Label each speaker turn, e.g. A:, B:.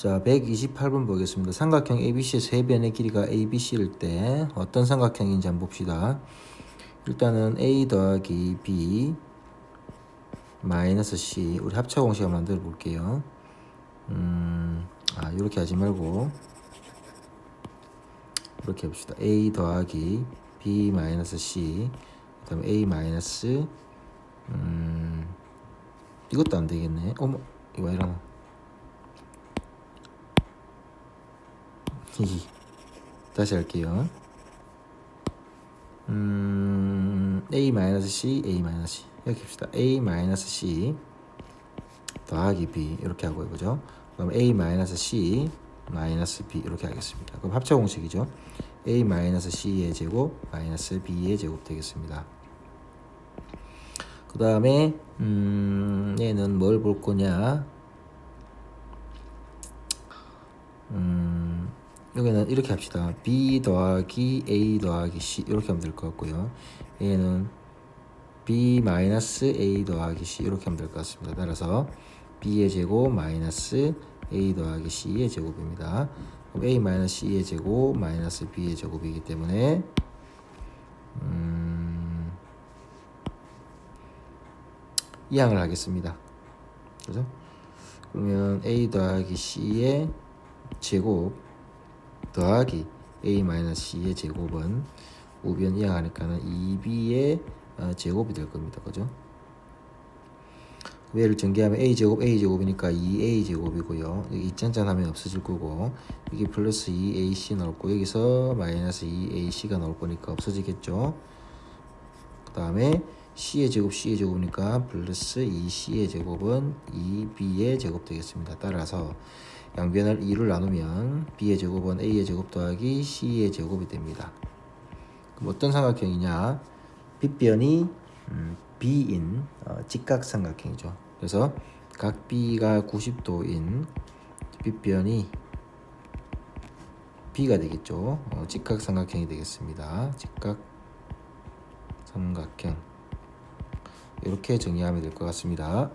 A: 자, 128번 보겠습니다. 삼각형 ABC의 세 변의 길이가 ABC일 때 어떤 삼각형인지 한번 봅시다. 일단은 A 더하기 B 마이너스 C 우리 합차 공식 을 만들어 볼게요. 음, 아, 이렇게 하지 말고 이렇게 해봅시다. A 더하기 B 마이너스 C 그다음에 A 마이너스 음, 이것도 안 되겠네. 어머, 이거 왜 이러나? 다시 할게요. 음, A 마이너스 C, A 마이너스 C 이렇게 합시다. A 마이너스 C 더하기 B 이렇게 하고 이거죠. 그럼 A 마이너스 B 이렇게 하겠습니다. 그럼 합차 공식이죠. A 마이너스 C의 제곱 마이너스 B의 제곱 되겠습니다. 그 다음에 음, 얘는 뭘 볼 거냐? 여기는 이렇게 합시다. B 더하기 A 더하기 C 이렇게 하면 될 것 같고요. 얘는 B 마이너스 A 더하기 C 이렇게 하면 될 것 같습니다. 따라서 B의 제곱 마이너스 A 더하기 C의 제곱입니다. 그럼 A 마이너스 C의 제곱 마이너스 B의 제곱이기 때문에 음, 이항을 하겠습니다. 그죠? 그러면 A 더하기 C의 제곱 더하기 A 마이너스 C의 제곱은 우변 이항하니까는 2B의 어, 제곱이 될 겁니다. 그죠? 얘를 전개하면 A 제곱 A 제곱이니까 2A 제곱이고요. 여기 짠짠하면 없어질 거고 여기 플러스 2AC 나올 거 여기서 마이너스 2AC가 나올 거니까 없어지겠죠. 그 다음에 C의 제곱 C의 제곱이니까 플러스 2C의 제곱은 2B의 제곱 되겠습니다. 따라서 양변을 2를 나누면 B의 제곱은 A의 제곱 더하기 C의 제곱이 됩니다. 그럼 어떤 삼각형이냐? 빗변이 음, B인 어, 직각 삼각형이죠. 그래서 각 B가 90도인 빗변이 B가 되겠죠. 어, 직각 삼각형이 되겠습니다. 직각 삼각형 이렇게 정리하면 될 것 같습니다.